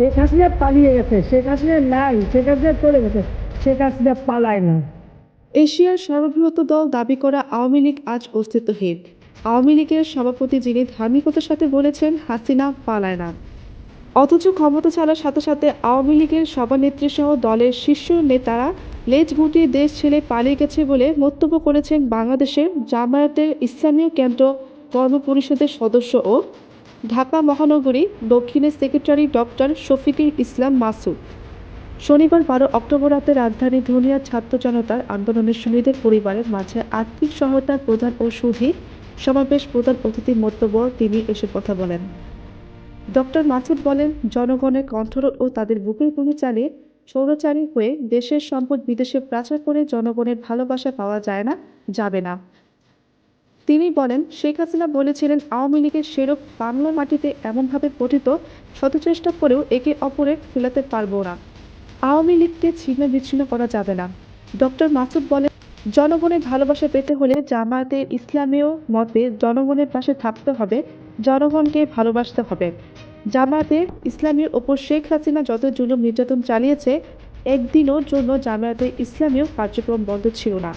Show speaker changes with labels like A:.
A: শেখ হাসিনা পালিয়ে গেছে, শেখ হাসিনা নাই, শেখ হাসিনা চলে গেছে, শেখ হাসিনা পালায় না।
B: এশিয়ার সর্ববৃহৎ দল দাবি করা আওয়ামী লীগ আজ অস্তিত্বহীন। আওয়ামী লীগের সভাপতি যিনি ধার্মিকতার সাথে বলেছেন, হাসিনা পালায় না। অথচ ক্ষমতা ছাড়ার সাথে সাথে আওয়ামী লীগের সভানেত্রী সহ দলের শীর্ষ নেতারা লেজ গুটিয়ে দেশ ছেড়ে পালিয়ে গেছে বলে মন্তব্য করেছেন বাংলাদেশের জামায়াতের স্থানীয় কেন্দ্র কর্ম পরিষদের সদস্য ও ঢাকা মহানগরী দক্ষিণের সেক্রেটারি ডক্টর শফিকুল ইসলাম মাসুদ। শনিবার বারো অক্টোবর রাতে রাজধানী ধুলিয়ার ছাত্র জনতার আন্দোলনের শহীদের পরিবারের মাঝে আর্থিক সহায়তার প্রধান ও সুধী সমাবেশ প্রধান অতিথির মন্তব্য তিনি এসব কথা বলেন। ডক্টর মাসুদ বলেন, জনগণের কণ্ঠরোধ ও তাদের বুকের গুলি চালিয়ে সৌরচারী হয়ে দেশের সম্পদ বিদেশে পাচার করে জনগণের ভালোবাসা পাওয়া যায় না, যাবে না। তিনি বলেন, শেখ হাসিনা বলেছিলেন, আওয়ামী লীগের সেরক বাংলা মাটিতে এমনভাবে পঠিত শত চেষ্টা করেও একে অপরের ফেলাতে পারব না। আওয়ামী লীগকে ছিন্ন বিচ্ছিন্ন করা যাবে না। ডক্টর মাসুদ বলেন, জনগণের ভালোবাসা পেতে হলে জামায়াতের ইসলামীয় মতে জনগণের পাশে থাকতে হবে, জনগণকে ভালোবাসতে হবে। জামায়াতের ইসলামীর ওপর শেখ হাসিনা যত জুলুম নির্যাতন চালিয়েছে একদিনও জন্য জামায়াতে ইসলামীয় কার্যক্রম বন্ধ ছিল না।